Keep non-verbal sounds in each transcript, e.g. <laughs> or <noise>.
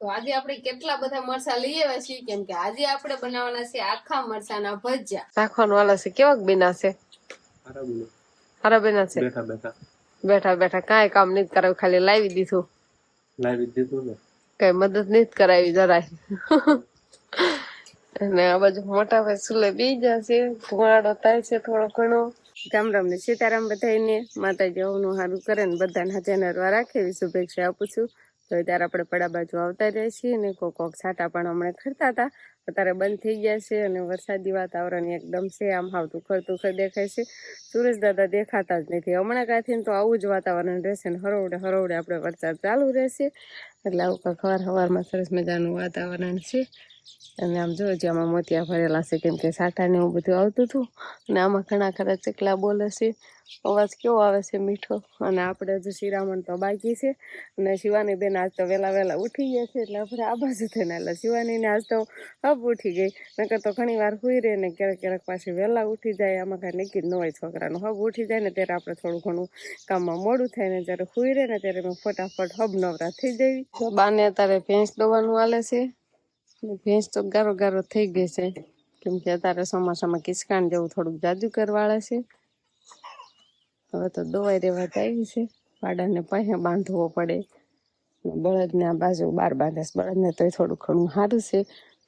તો આજે આપણે કેટલા બધા મરચા લઈ આવ્યા છીએ? કેમ કે આજે આપણે બનાવવાના છે આખા મરચાના ભજીયા. રાખવાનું વાલા છે. કેવાક બેના છે? હારા બેના. છે? બેઠા બેઠા. બેઠા બેઠા. કાંઈ કામ નહીં કરાવ્યું ખાલી લાવી દીધું. લાવી દીધું ને? કઈ મદદ નહીં કરાવી જરાય. અને આ બાજુ મોટા ભાઈ સુલે બીજા છે. ધુમાડો થાય છે થોડો ઘણો. રામ રામ ને સીતારામ બધાને માતાજી આવનું સારું કરે ને બધાને હાજર રાખે એવી શુભેચ્છા આપું છું. તો આપણે પડા બાજુ આવતા રહીએ છીએ અને કોક કોક છાંટા પણ હમણાં ખરતા હતા. અત્યારે બંધ થઈ ગયા છે અને વરસાદી વાતાવરણ એકદમ છે, આમ હાવ ખરતું ખર દેખાય છે. સુરજ દાદા દેખાતા જ નથી. હમણાં કાંથી તો આવું જ વાતાવરણ રહેશે ને હરોવડે હરોવડે આપણે વરસાદ ચાલુ રહેશે. એટલે આવું કાંઈક હવાર હવારમાં સરસ મજાનું વાતાવરણ છે. અને આમ જો જે આમાં મોતિયા ભરેલા છે, કેમ કે સાટા ને એવું બધું આવતું હતું. અને આમાં ઘણા ખરા ચકલા બોલે છે. અવાજ કેવો આવે છે મીઠો? અને આપણે હજુ શિરામણ તો બાકી છે. અને શિવાની બેન આજ તો વહેલા વહેલા ઉઠી ગયા છે, એટલે આપણે આ બાજુ થઈને એટલે શિવાનીને આજ તો હબ ઉઠી ગઈ. નકર તો ઘણી વાર હુઈ રહે ને ક્યારેક ક્યારેક પાછી વહેલા ઉઠી જાય. આમાં કાંઈ નક્કી ન હોય છોકરાનું. હબ ઉઠી જાય ને ત્યારે આપણે થોડું ઘણું કામમાં મોડું થાય ને જ્યારે હુઈ રહે ને ત્યારે મેં ફટાફટ હબ નવરા થઈ જાય. બાને અત્યારે ભેંસ દોવાનું હાલે છે. ભેંસ તો ગારો ગારો થઈ ગઈ છે. કેમ કે અત્યારે ચોમાસામાં કિસકાણ જેવું થોડુંક જાદુ કરવાળા છે. હવે તો દોવાઈ રેવા આવી છે. પાડાને પહે બાંધવો પડે. બળદને આ બાજુ બાર બાંધે છે. બળદને તોય થોડું ઘણું સારું છે.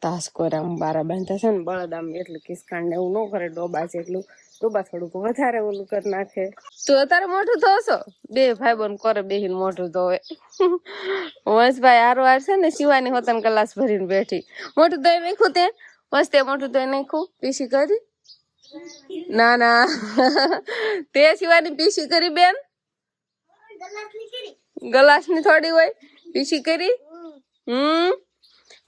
તાસ કોરા બારા બાંધતા છે ને બળદ આમ એટલું કિસકાણ ને એવું ન કરે, ડોબા જેટલું. ડોબા થોડુંક વધારે ઓલું કરી નાખે. તું અત્યારે મોટું ધોશો બે ભાઈ બોન કરે બેહીને મોટું ધોવે. વંશભાઈ હારો આર છે ને શિવાની હોતન કલાસ ભરીને બેઠી. મોટું ધોઈ નાખ્યું તે? વસ્તે મોટું ધોઈ નાખ્યું? પીસી કરી? ના ના. તે શિવાની પીસી કરી બેન? ગલાસની થોડી હોય? પીસી કરી? હમ.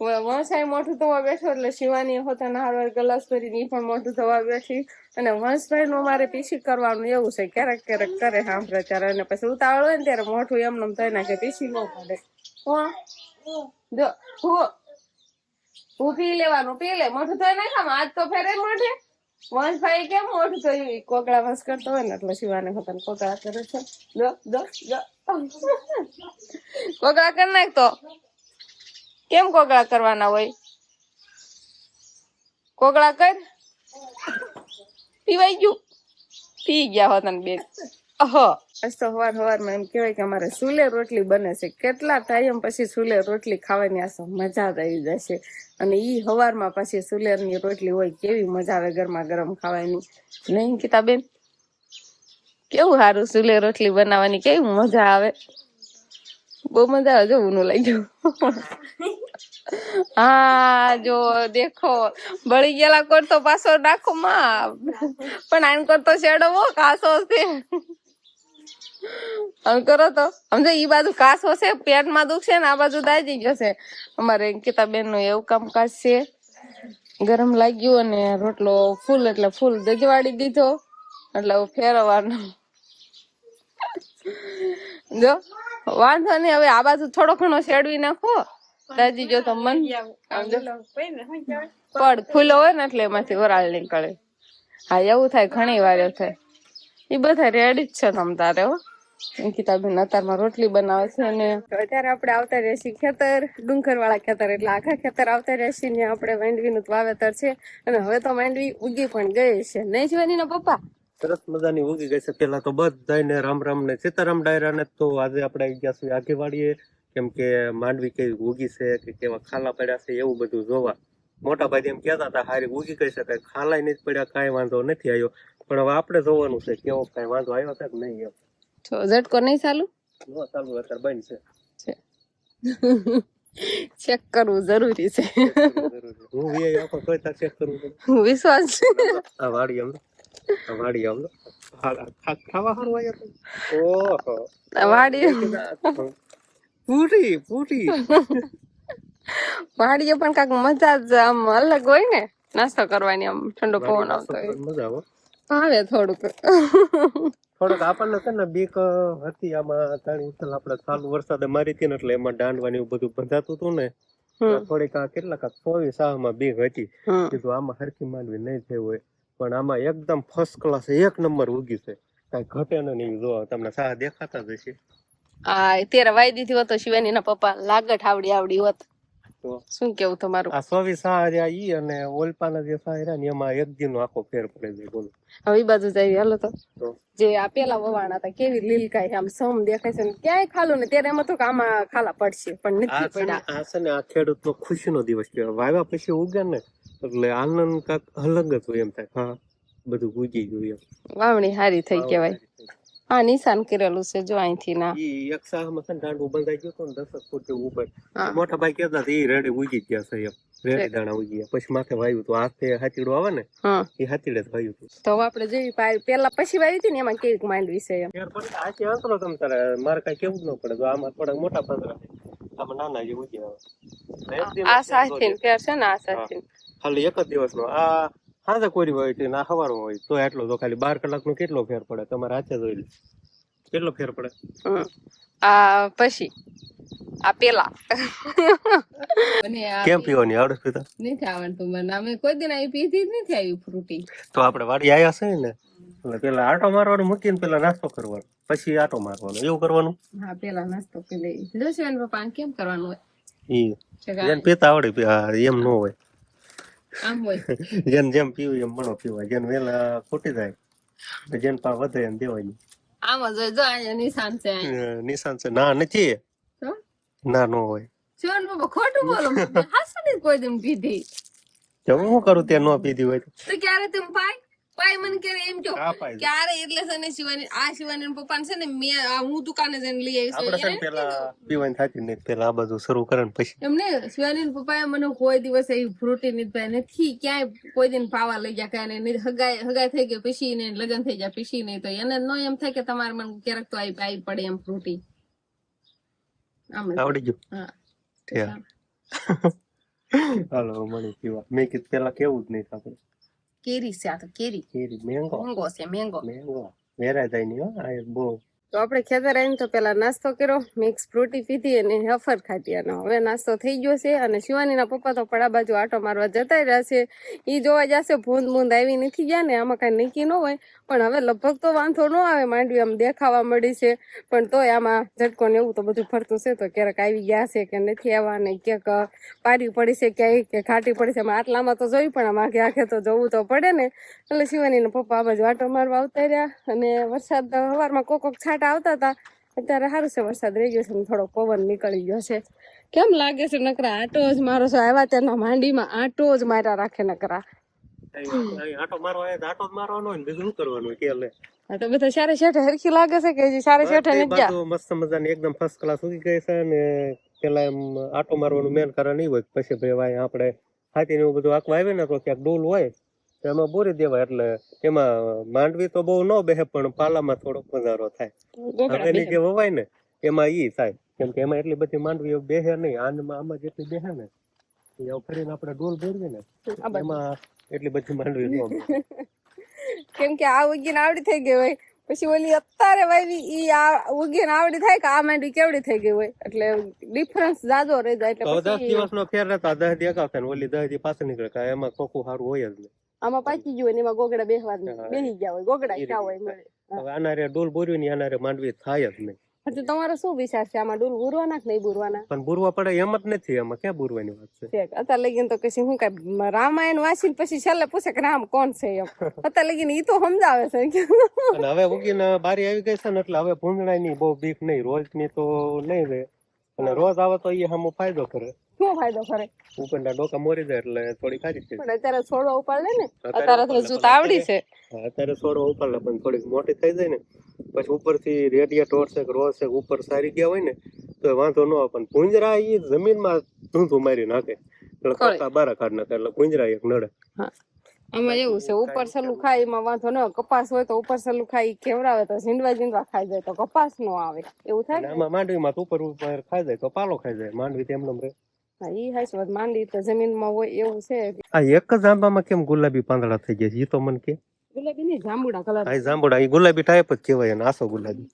વંશાઈ મોટું ધોવા બેઠો એટલે શિવાની હોતા હારવાર ગલાસ ભરીને ની પણ મોટું ધોવા બેઠી. અને વંશભાઈ નું મારે પીસી કરવાનું એવું છે. ક્યારેક ક્યારેક કરે સાંભળે ત્યારે. અને પછી ઉતાવળ હોય ને ત્યારે મોઢું એમને એમ ધોઈ નાખે. પીસી ન પડે જો, હું. હું પી લેવાનું? પી લે. મોઢું ધોઈ નાખામાં આજ તો ફેરે મોઢે. વંશભાઈ કેમ મોઢું થયું કોકડા વંશ કરતો હોય ને એટલે શિવાને હોતા કોકડા કરે છે. જો દો દો કોકડા કરી નાખતો કેમ કોકડા કરવાના હોય? કોકડા કર. પીવાઈ ગયું પી ગયા હોત ને બેન અહ આજ તો એમ કહેવાય કે અમારે સુલે રોટલી બને છે કેટલા ટાઈમ પછી સુલે રોટલી ખાવાની આસો મજા જ આવી જશે અને ઈ સવારમાં પછી સુલેરની રોટલી હોય કેવી મજા આવે ગરમા ગરમ ખાવાની નહીં કિતાબેન કેવું સારું સુલે રોટલી બનાવવાની કેવી મજા આવે બહુ મજા આવે જો ઊનું લઈ ગયું હા, જો દેખો, બળી ગયેલા કરતો પાછો નાખો માં પણ આન કરતો શેડો કાસો છે. આમ કરો તો સમજો ઈ બાજુ કાસો છે પેટમાં દુખશે ને આ બાજુ દાજી જશે. અમારે અંકિતા બેનનું એવું કામકાજ છે. ગરમ લાગ્યું અને રોટલો ફૂલ એટલે ફૂલ દજવાડી દીધો. એટલે ફેરવવાનો. જો, વાંધો નહીં, હવે આ બાજુ થોડો ઘણો શેડવી નાખો. દાદી જો તો મન પડ ખુલ્લો હોય ને એટલે એમાંથી વરાળ નીકળે. હા એવું થાય ઘણી વાર થાય. એ બધા રેડી જ છે તમ તારે હો. અંકિતાબેન અત્યારમાં રોટલી બનાવે છે અને અત્યારે આપણે આવતા રહેશી ખેતર ડુંગર વાળા ખેતર એટલે આખા ખેતર આવતા રહેશી ને આપણે માંડવીનું વાવેતર છે. અને હવે તો માંડવી ઉગી પણ ગઈ છે. નહીં જોવાની ના પપ્પા? સરસ મજાની ઉગી ગઈ છે. પેલા તો બધાને રામ રામ ને સીતારામ ડાયરા ને તો આજે આપણે આવી ગયા છીએ આગેવાડીએ. કેમ કે માંડવી કેવી ઉગી છે કે કેવા ખાલા પડ્યા છે એવું બધું જોવા. મોટા ભાઈ એમ કહેતા હતા હારી ઉગી કહી શકાય? ખાલાય નથી પડ્યા કાંઈ વાંધો નથી આવ્યો. પણ હવે આપણે જોવાનું છે કેવો કાંઈ વાંધો આવ્યો છે કે નહીં એમ. તો ઝટકો નહીં ચાલુ? નો ચાલુ અત્યારે બંધ છે. ચેક કરવું જરૂરી છે. હું વી આખો કોઈ તાર ચેક કરવું હું વિશ્વાસ છે. આ વાડી આમ આ વાડી આમ ખાવા હારું આવ્યો તો ઓહો. આ વાડી પૂરી પૂરી. <laughs> વાડીએ પણ કાક મજા જ આમ અલગ હોય ને. નાસ્તો કરવાની આમ ઠંડો પવન આવતો હોય. મજા આવે. આવે થોડુંક. થોડોક આપણને છે ને બીક હતી આમાં તાણી ઉથલ આપણે ચાલુ વરસાદે મારી હતી ને એટલે એમાં દાંડવાની બધું બંધાતું હતું ને. થોડીક આ કેટલાક ચોવીસમાં બીક હતી. કીધું આમાં હરખી માંડવી નહીં થઈ હોય. પણ આમાં એકદમ ફર્સ્ટ ક્લાસ એક નંબર ઉગી છે. કઈ ઘટે ને નહીં જો તમને સાહ દેખાતા જ હશે. આ ત્યારે વાઈ દીધી હોત શિવાની ના પપ્પા લાગટ આવડી આવડી હોત. શું કેવું તમારું? આ સોવી સહાર્યા ઈ અને ઓલપાના જે સા ને એમાં એક દિન આખો ફેર પડે છે બોલો. હવે બાજુ જઈએ હાલો તો. જે આ પેલા વવાણા હતા કેવી લીલકાઈ આમ સમ દેખાય છે ક્યાંય ખાલું ને ત્યારે એમાં તો આમાં ખાલા પડશે પણ નથી પડ્યા આ છે ને આ ખેડૂત નો ખુશી નો દિવસ કહેવાય વાવ્યા પછી ઉગે ને એટલે આનંદ કાક અલગ જ હોય એમ થાય. હા બધું ઉગી ગયું એમ. વાવણી સારી થઈ કહેવાય. હા નિશાન કરેલું છે જો અહીંથી ના. ઈ એક સાહમાં છે ને ઊભા થઈ ગયો તો ને દસ ફૂટ જેવું ઉપર મોટા ભાઈ કહેતા એ ઈ રેડી ઉગી ગયા છે એમ. રેડે દાણા ઉગી ગયા. પછી માથે વાયું તો. હાથે હાથીડું આવે ને એ હાચીડે વાયું હતું તો આપણે જોઈ પેલા પછી વાવી હતી ને એમાં કેવી માંડવી છે એમ. હાચી અંતરો તમ તારે. મારે કઈ કેવું જ ન પડે. તો આમાં થોડાક મોટા પાંદડા છે. આમાં નાના જે ઉગી આવે. આ સાથી ફેર છે ને આ. સાથી ખાલી એક જ દિવસ નો આ હાજે કોરી હોય છે ના સવારમાં હોય તો એટલો તો ખાલી બાર કલાક નો કેટલો ફેર પડે? તમારે હાથે જોઈ લે. કેટલો ફેર પડે? આ પછી. આ પેલા. કેમ પીવાની આવડે છે પીતા? નથી આવડતું મને. અમે કોઈ દિન આવી પીધી જ નથી આવી ફ્રૂટી. તો આપણે વાડી આયા છે ને એટલે પેલા આટો મારવાનો મૂકીને પેલા નાસ્તો કરવાનો. પછી આટો મારવાનો. એવું કરવાનું? હા પેલા નાસ્તો કરી લઈ જોશે એના પપ્પા કેમ કરવાનું હોય? એ કે પીતા આવડે એમ ન હોય. આમ હોય. <laughs> જેમ જેમ પીવું એમ મણો પીવા. જેમ વેલા ખૂટી જાય જેમ જેને પા વધે એમ દેવાય નહીં. આમ જ જો અહીંયા નિશાન છે નિશાન છે. ના નથી. ના નો હોય. જો બાબા ખોટું બોલો. <laughs> હાસું કોઈ દિન પીધી તો હું કરું ત્યાં નો પીધી હોય તો? તો ક્યારે તેમ પાય? પાય મને કે એમ કહો કે આરે ક્યારે એટલે છે ને શિવાની આ શિવાની પપ્પા છે ને મે હું દુકાને જઈને લઈ આવીશ આપણે છે પેલા પીવાની થાતી ને પેલા આ બધું શરૂ કરે ને પછી. એમને શિવાની પપ્પાએ મને કોઈ દિવસ એ ફ્રૂટી ની પાઈ નથી. ક્યાંય કોઈ દિન પાવા લઈ ગયા કાને ને હગાઈ હગાઈ થઈ ગયો પીસી ને લગન થઈ ગયા પીસી નહીં. તો એને નો એમ થાય કે તમારે મને ક્યારેક તો આવી આવી પડે એમ ફ્રૂટી. આમ આવડી ગયું. હા. <laughs> હાલો મળી પીવા. મેં કીધું પેલા કેવું જ નહીં આપણે કેરી છે આ તો કેરી કેરી મેંગો મેંગો છે મેંગો મેંગો વેરાય જાય નહીં હો આ બહુ તો આપણે ખેતર આવીને તો પેલા નાસ્તો કર્યો, મિક્સ ફ્રૂટી પીધી અને હફર ખાધી અને હવે નાસ્તો થઈ ગયો છે અને શિવાનીના પપ્પા તો પડા બાજુ આટો મારવા જતા રહ્યા છે. એ જોવા જશે, ભૂંદ ભૂંદ આવી નથી ગયા ને, આમાં કાંઈ નક્કી ન હોય. પણ હવે લગભગ તો વાંધો ન આવે, માંડવી આમ દેખાવા મળી છે. પણ તોય આમાં ઝટકો ને એવું તો બધું ફરતું છે, તો ક્યારેક આવી ગયા છે કે નથી આવવા ને ક્યાંક પારી પડી છે ક્યાંય કે ખાટી પડી છે. આટલામાં તો જોઈ પણ આમાં આખે આગે તો જવું તો પડે ને. એટલે શિવાનીના પપ્પા આ બાજુ આટો મારવા આવતા રહ્યા અને વરસાદ સવારમાં કોક કોક છાંટા આવતા હતા અત્યારે સારું છે વરસાદ રહી ગયો છે થોડો પવન નીકળી ગયો છે. કેમ લાગે છે નકરા? આટો જ મારો છે આવ્યા ત્યારના માંડીમાં આટો જ માર્યા રાખે નકરા. આટો તો આટો જ મારવાનો હોય ને બીજું શું કરવાનું કે લે? તો બધા સારે શેઠે હરખી લાગે છે કે સારે શેઠે નથી ગયા? મસ્ત મજાની એકદમ ફર્સ્ટ ક્લાસ ઉગી ગઈ છે ને પેલા એમ આટો મારવાનું મેન કારણ નહીં હોય પછી ભાઈ ભાઈ આપણે હાથી ને એવું બધું આખું આવે ને તો ક્યાંક ડોલ હોય એમાં બોરી દેવાય એટલે એમાં માંડવી તો બહુ ન બેહે પણ પાલામાં થોડોક વધારો થાય. હવેલી જે વવાય ને એમાં ઈ થાય. કેમ કે એમાં એટલી બધી માંડવી બેહે નહીં આનમાં આમાં જેટલી બેહે ને એ ફરીને આપણે ડોલ ભરીએ ને એમાં એટલી બધી માંડવી ન. <laughs> કેમ કે આ ઉગીને આવડી થઈ ગઈ હોય. પછી ઓલી અત્યારે વાવી ઈ આ ઉગીને આવડી થાય કે આ માંડી કેવડી થઈ ગઈ હોય? એટલે ડિફરન્સ જાજો રહી જાય એટલે દસ દિવસ નો ફેર રહેતા દસ દી અગાઉ થાય ઓલી દસ દી પાછળ નીકળે એમાં કોકું સારું હોય જ નહીં. આમાં પાકી ગયું ને એમાં ગોગડા બેસવા. બેહી ગયા હોય ગોગડા ક્યાં હોય. મળે. હવે આના રે ડોલ બોર્યું ને આના રે માંડવી થાય જ નહીં. એટલે તમારો શું વિચાર છે? આમાં ડૂલ બુરવાના કે નહીં બુરવાના પણ બુરવા પડે એમ જ નથી એમાં ક્યાં બુરવાની વાત છે? અત્યારે લગીને તો કશી હું કઈ રામાયણ વાંચીને પછી છેલ્લે પૂછે કે રામ કોણ છે એમ. <laughs> અત્યારે લગીને ઈ તો સમજાવે છે. <laughs> અને હવે ઉગીને બારી આવી ગઈ છે ને એટલે હવે ભૂંગળાયની બહુ બીક નહીં રોજની તો નહીં રહે અને રોજ આવે તો એ હમ ફાયદો કરે. શું ફાયદો કરે ઉપરના ડોકા મોરી જાય એટલે થોડી ખારી છે. પણ અત્યારે છોડવા ઉપાડ ને અત્યારે તો ઉપાડ પણ આવડી છે. અત્યારે છોડવા ઉપર પણ થોડીક મોટી થઈ જાય ને પછી ઉપરથી રેડિયા ટોર્સે કે ઉપર સારી ગયા હોય ને તો વાંધો ન આવે પણ ભૂંજરા એ જમીનમાં ધૂંધું મારી નાખે. એટલે. કપા બારા કાઢ નાખે એટલે ભૂંજરા એક નડે. આમાં એવું છે ઉપર સલું ખાય એમાં વાંધો ન કપાસ હોય તો ઉપર સલું ખાય કેવડાવે તો ઝીંડવા ઝીંડવા ખાઈ જાય તો કપાસ નો આવે. એવું થાય ને? આમાં માંડવીમાં ઉપર ઉપર ખાઈ જાય તો પાલો ખાઈ જાય માંડવી તેમ રહે. હા ઈ વાત. માંડી તો જમીનમાં હોય એવું છે આ એક જ આંબામાં કેમ ગુલાબી પાંદડા થઈ ગયા છે? એ તો મને કે. ગુલાબી જાંબુડા કલર. જાંબુડા એ ગુલાબી ટાઈપ જ કહેવાય ને આસો ગુલાબી.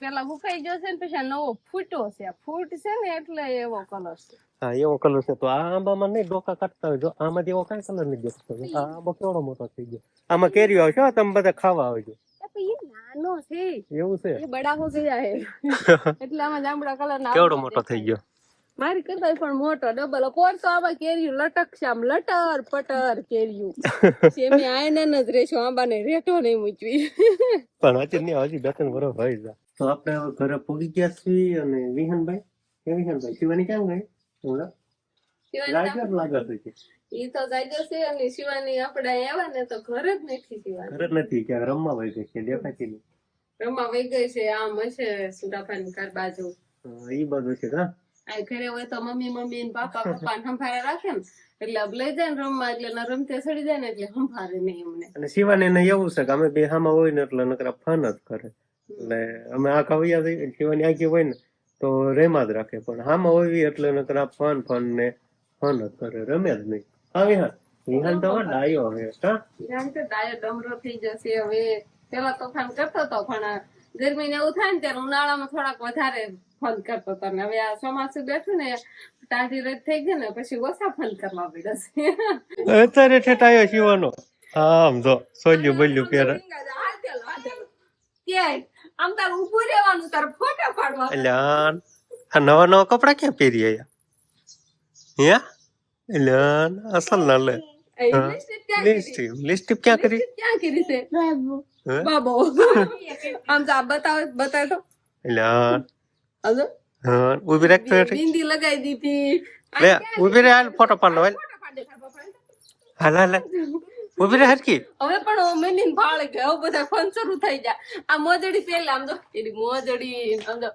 પેલા હુકાઈ ગયો છે ને પછી નવો ફૂટો છે. આ ફૂટ છે ને એટલે એવો કલર છે. હા એવો કલર છે. તો આ આંબામાં નહીં ડોકા કાઢતા હોય. જો આમાંથી એવો કઈ કલર નહીં દેખતો. આ આંબો કેવડો મોટો થઈ ગયો. આમાં કેરીઓ આવશે તમે બધા ખાવા આવજો. એ નાનો છે. એવું છે? એ બડા હો ગયા હે. <laughs> એટલે આમાં જાંબડા કલર ના કેવડો મોટો થઈ ગયો? મારી કરતા પણ મોટો ડબલ પોર તો આમાં કેર્યું લટકશે આમ? લટર પટર કેર્યું સેમી <laughs> આયને જ રેશો આંબાને રેટો નહીં મૂચવી <laughs> પણ હજી નહીં હજી બે ત્રણ વર્ષ ભાઈ જા તો આપણે હવે ઘરે પૂગી ગયા છીએ અને વિહનભાઈ. કે વિહનભાઈ શિવાની કેમ ગઈ? હમણાં લાગ્યો જ લાગે છે ઈ તો જાગ્યો છે અને શિવાની આપણે આવ્યા ને તો ઘરે જ નથી શિવાની. ઘરે જ નથી ક્યાંક રમવા વહી ગઈ છે દેખાતી નહીં. રમવા વહી ગઈ છે આમ હશે સુરાભાઈ ઘર બાજુ. ઈ બધું છે હા આ ઘરે હોય તો મમ્મી મમ્મી ને પાપા પપ્પા ને સંભાળે રાખે ને. એટલે અબ લઈ જાય ને રમવા એટલે ના રમતે સડી જાય ને એટલે સંભાળે નહીં અમને. અને શિવાની ને એવું છે કે અમે બે હામાં હોય ને એટલે નકરા ફન જ કરે. એટલે અમે આ કવિયા શિવાની આખી હોય ને તો રેમાં જ રાખે. પણ હામાં હોય એટલે નકરા ફન ફન ને ફન જ કરે રમે જ નહીં. હા વિહાન વિહાન તો હવે ડાયો હવે હા જાણ કે ડાયો ડમરો થઈ જશે હવે. પેલા તોફાન કરતો હતો પણ ગરમી ને એવું થાય ને ત્યારે ઉનાળામાં થોડાક વધારે ફોન કરતો હતો ને. હવે આ ચોમાસું બેઠું ને તાજી રજ થઈ ગઈ ને પછી ઓછા ફોન કરવા પડ્યા અત્યારે ઠેઠ આવ્યો શિવાનો. હા સમજો સોલ્યું બોલ્યું ક્યાંય? આમ તાર ઉભું રહેવાનું તાર ફોટા પાડવા. એટલે નવા નવા કપડા ક્યાં પહેરી આયા? હે? એટલે અસલ ના લે. હા. લિપસ્ટિક ક્યાં કરી? લિસ્ટિપ લિસ્ટિપ ક્યાં કરી? લિપસ્ટિક ક્યાં કરી છે? હે? બાબો. આમ જા બતાવ બતાવ તો. એટલે હજુ હા ઊભી રાખ તો. બિંદી લગાઈ દીધી. લે ઊભી રે ફોટો પાડ લો હાલ. હાલ હાલ. ઊભી રે હરકી. હવે પણ મેલીન ભાળે ગયો બધા ફોન શરૂ થઈ જાય આ મોજડી પેલા આમ તો એની મોજડી આમ તો.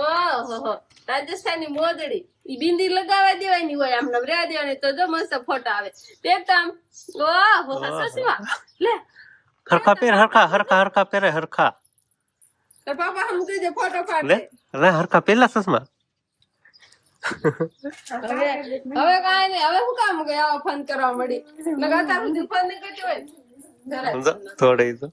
ઓહો રાજસ્થાની મોજડી ઈ બિંદી લગાવવા દેવાની હોય આમ નમ રેવા દેવાની તો જો મસ્ત ફોટા આવે. તે તો આમ ઓહો. સસવા લે. હરખા પહેર હરખા હરખા હરખા પહેરે હરખા. તાર પાપા હમ કીધે ફોટો પાડ લે લે હરખા પેલા સસમા. હવે હવે કાંઈ નહીં હવે શું કામ કે આવા ફોન કરવા મળી. નકર અત્યાર સુધી ફોન નહીં કરતી હોય. જરાય. સમજો થોડે તો.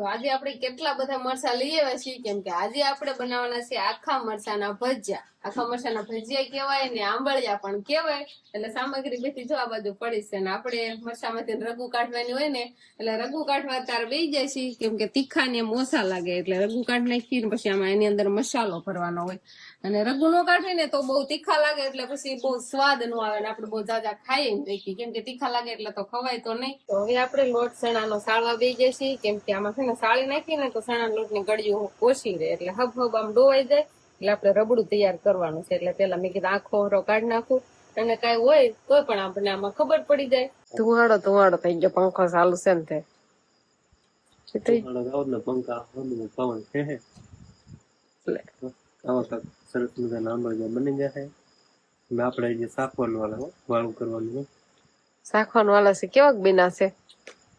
તો આજે આપણે કેટલા બધા મરચા લઈ આવ્યા છીએ? કેમ કે આજે આપણે બનાવવાના છે આખા મરચાના ભજીયા. આખા મરચાના ભજીયા કેવાય ને આંબળિયા પણ કેવાય એટલે સામગ્રી બધી જો આ બાજુ પડી છે ને આપણે મરચામાંથી રગુ કાઢવાની હોય ને, એટલે રગુ કાઢવા તાર બે જાય છે, કેમ કે તીખા ને ઓછા લાગે, એટલે રગુ કાઢ નાખી પછી આમાં એની અંદર મસાલો ભરવાનો હોય. અને રગુ નો કાઢીએ ને તો બહુ તીખા લાગે, એટલે પછી બહુ સ્વાદ નો આવે ને આપણે બહુ જાજા ખાઈએ રાખી, કેમ કે તીખા લાગે એટલે તો ખવાય તો નહીં. તો હવે આપણે લોટ સણાનો સાળવા બે જશે કેમ કે આમાં છે ને સાળી નાખીએ ને તો સણા લોટની ગળીઓ ઓછી રહે, એટલે હબ હબ આમ ડોવાઈ જાય. એટલે આપણે રબડું તૈયાર કરવાનું છે. એટલે પેલા મેં કીધું આખો હરો કાઢી નાખું. અને કઈ હોય તો પણ આપણને આમાં ખબર પડી જાય. ધુવાડો ધુવાડો થઈ ગયો. પંખો ચાલુ છે ને તે. પંખા પવન છે. સરસ મજાના આંબળિયા બની જશે અને આપણે જે સાકવાનું વાળા વાળું કરવાનું હોય વાળા છે. કેવાક બેના છે?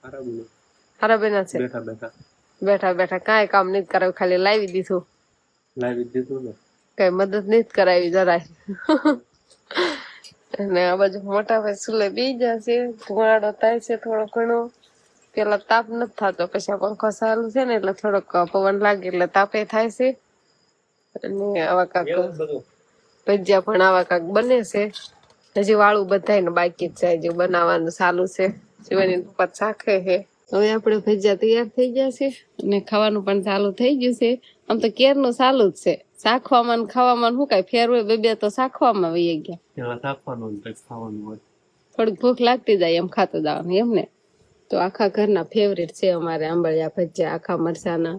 હારા બેના. છે? બેઠા બેઠા. બેઠા બેઠા. કાંઈ કામ નથી કરાવ્યું ખાલી લાવી દીધું. લાવી દીધું ને. કઈ મદદ નથી કરાવી જરાય. અને આ બાજુ મોટા ભાઈ સુલે બી જશે ધુમાડો થાય છે થોડો ઘણો. પેલા તાપ નથી થતો પછી પંખો ચાલુ છે ને એટલે થોડોક પવન લાગે એટલે તાપે થાય છે. અને આવા કાક ભજીયા પણ આવા કાક બને છે. હજી વાળું બધાય ને બાકી જ છે હજી બનાવવાનું ચાલુ છે. શિવાની પપ્પા ચાખે છે. હવે આપણે ભજીયા તૈયાર થઈ ગયા છે અને ખાવાનું પણ ચાલુ થઈ ગયું છે. આમ તો કેરનું ચાલુ જ છે. શાખવામાં ખાવામાં શું કાંઈ ફેર હોય? બે બે તો ચાખવામાં વહી ગયા. ખાવાનું હોય. થોડીક ભૂખ લાગતી જાય એમ ખાતું જવાનું એમ ને? તો આખા ઘરના ફેવરેટ છે અમારે આંબળિયા ભજીયા આખા મરચાના.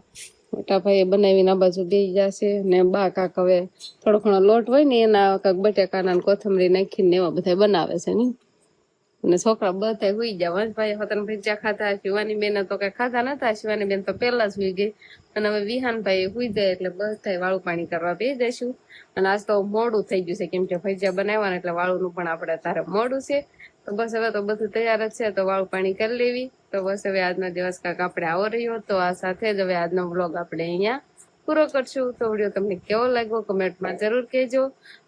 મોટા ભાઈએ બનાવીને આ બાજુ બે જશે ને બા કાક હવે થોડો ઘણો લોટ હોય ને એના કાક બટેકાના કોથમરી નાખીને એવા બધા બનાવે છે ને. અને છોકરા બધા હુઈ ગયા. વંશભાઈ હતા ભજીયા ખાતા શિવાની બેન તો કઈ ખાતા નતા. શિવાની બેન તો પેલા હુઈ ગઈ. અને હવે વિહાનભાઈ હુઈ જાય એટલે બધા વાળું પાણી કરવા બે જઈશું. અને આજ તો મોડું થઈ ગયું છે કેમ કે ભજીયા બનાવવાના એટલે વાળું પણ આપણે તારે મોડું છે. તો બસ હવે તો બધું તૈયાર જ છે. તો વાળું પાણી કરી લેવી. તો બસ હવે આજનો દિવસ કાંક આપણે આવો રહ્યો. તો આ સાથે જ હવે આજનો વ્લોગ આપણે અહીંયા પૂરો કરશું. તો વીડિયો તમને કેવો લાગ્યો કમેન્ટમાં જરૂર કહેજો.